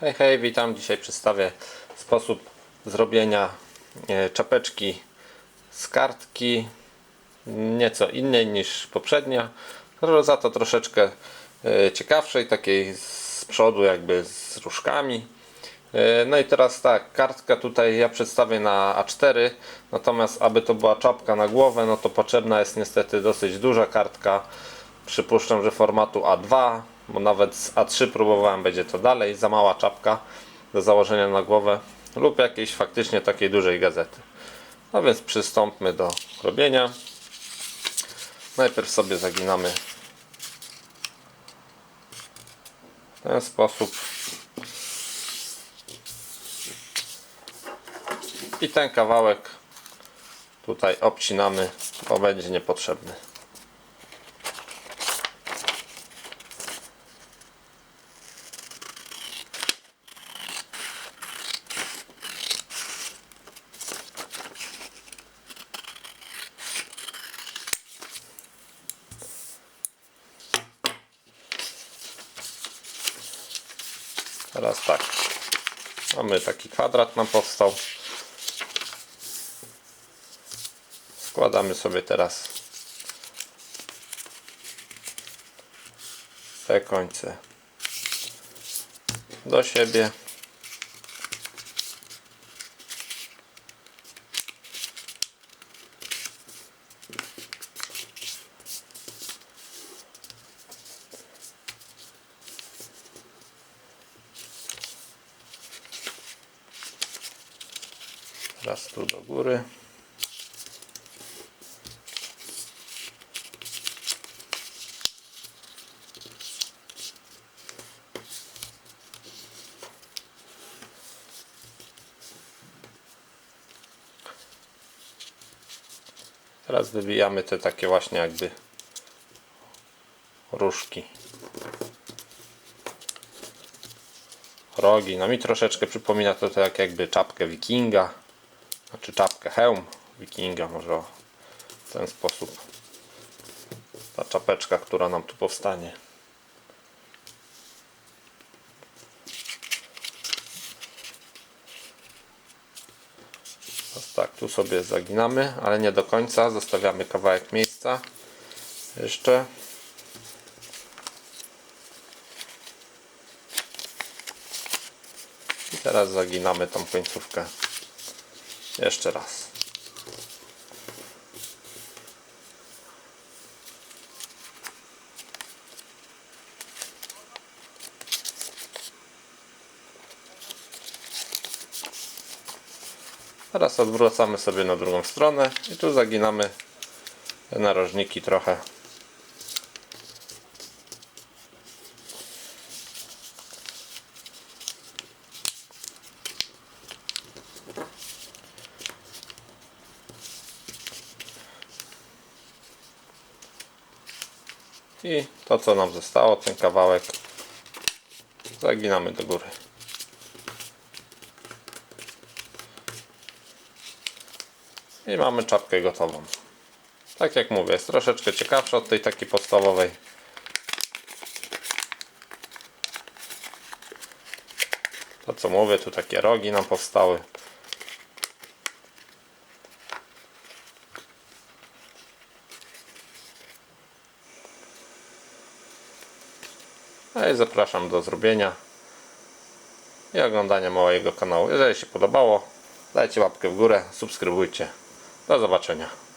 Hej, hej, witam. Dzisiaj przedstawię sposób zrobienia e, czapeczki z kartki nieco innej niż poprzednia, za to troszeczkę e, ciekawszej, takiej z przodu jakby z różkami. E, No i teraz tak, kartka tutaj ja przedstawię na A4, natomiast aby to była czapka na głowę, no to potrzebna jest niestety dosyć duża kartka. Przypuszczam, że formatu A2, bo nawet z A3 próbowałem, będzie to dalej, za mała czapka do założenia na głowę lub jakiejś faktycznie takiej dużej gazety. No więc przystąpmy do robienia. Najpierw sobie zaginamy w ten sposób. I ten kawałek tutaj obcinamy, bo będzie niepotrzebny. Teraz tak. Mamy taki kwadrat nam powstał. Składamy sobie teraz te końce do siebie. Raz tu do góry. Teraz wybijamy te takie właśnie jakby różki. Rogi. No mi troszeczkę przypomina to tak jakby czapkę wikinga. Znaczy czapkę, hełm wikinga może w ten sposób. Ta czapeczka, która nam tu powstanie. Tak, tu sobie zaginamy, ale nie do końca. Zostawiamy kawałek miejsca. Jeszcze. I teraz zaginamy tą końcówkę. Jeszcze raz. Teraz odwracamy sobie na drugą stronę i tu zaginamy narożniki trochę. I to co nam zostało, ten kawałek zaginamy do góry. I mamy czapkę gotową. Tak jak mówię, jest troszeczkę ciekawsza od tej takiej podstawowej. To co mówię, tu takie rogi nam powstały. No i zapraszam do zrobienia i oglądania mojego kanału. Jeżeli się podobało, dajcie łapkę w górę, subskrybujcie. Do zobaczenia.